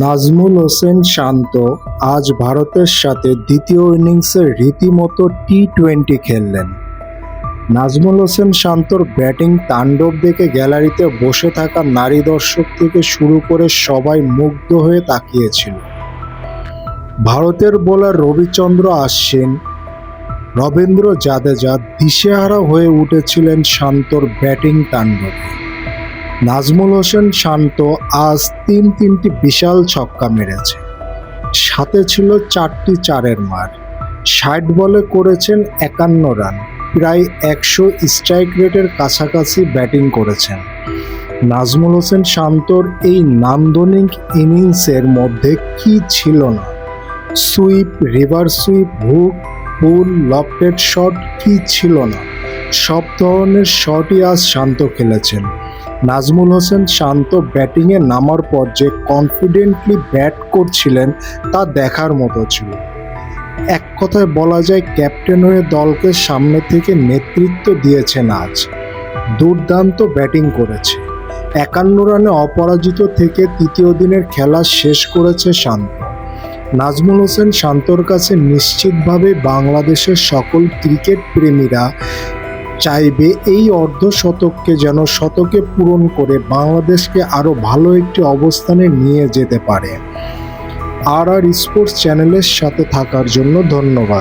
নাজমুল হোসেন শান্ত আজ ভারতের সাথে দ্বিতীয় ইনিংসে রীতিমতো টি টোয়েন্টি খেললেন। নাজমুল হোসেন শান্তর ব্যাটিং তাণ্ডব দেখে গ্যালারিতে বসে থাকা নারী দর্শক থেকে শুরু করে সবাই মুগ্ধ হয়ে তাকিয়েছিল। ভারতের বোলার রবিচন্দ্র আশ্বিন রবীন্দ্র জাদেজা দিশেহারা হয়ে উঠেছিলেন শান্তর ব্যাটিং তাণ্ডবে। নাজমুল হোসেন শান্ত আজ তিন তিনটি বিশাল ছক্কা মেরেছে। সাথে ছিল চারটি চারের মার। ষাট বলে করেছেন একান্ন রান, প্রায় একশো স্ট্রাইক রেটের কাছাকাছি ব্যাটিং করেছেন। নাজমুল হোসেন শান্তর এই নান্দনিক ইনিংসের মধ্যে কি ছিল না? Sweep reverse sweep hook pull lofted shot কি ছিল না? সব ধরনের শটই আজ শান্ত খেলেছেন। নাজমুল হোসেন শান্ত ব্যাটিংয়ে নামার পর যে কনফিডেন্টলি ব্যাট করছিলেন তা দেখার মতো ছিল। এক কথায় বলা যায় ক্যাপ্টেন হয়ে দলকে সামনে থেকে নেতৃত্ব দিয়েছেন আজ। দুর্দান্ত ব্যাটিং করেছে। একান্ন রানে অপরাজিত থেকে তৃতীয় দিনের খেলা শেষ করেছে শান্ত। নাজমুল হোসেন শান্তর কাছে নিশ্চিতভাবে বাংলাদেশের সকল ক্রিকেট প্রেমীরা চাইবে এই অর্ধ শতককে যেন শতকে পূরণ করে বাংলাদেশকে আরও ভালো একটি অবস্থানে নিয়ে যেতে পারে। আর আর স্পোর্টস চ্যানেলের সাথে থাকার জন্য ধন্যবাদ।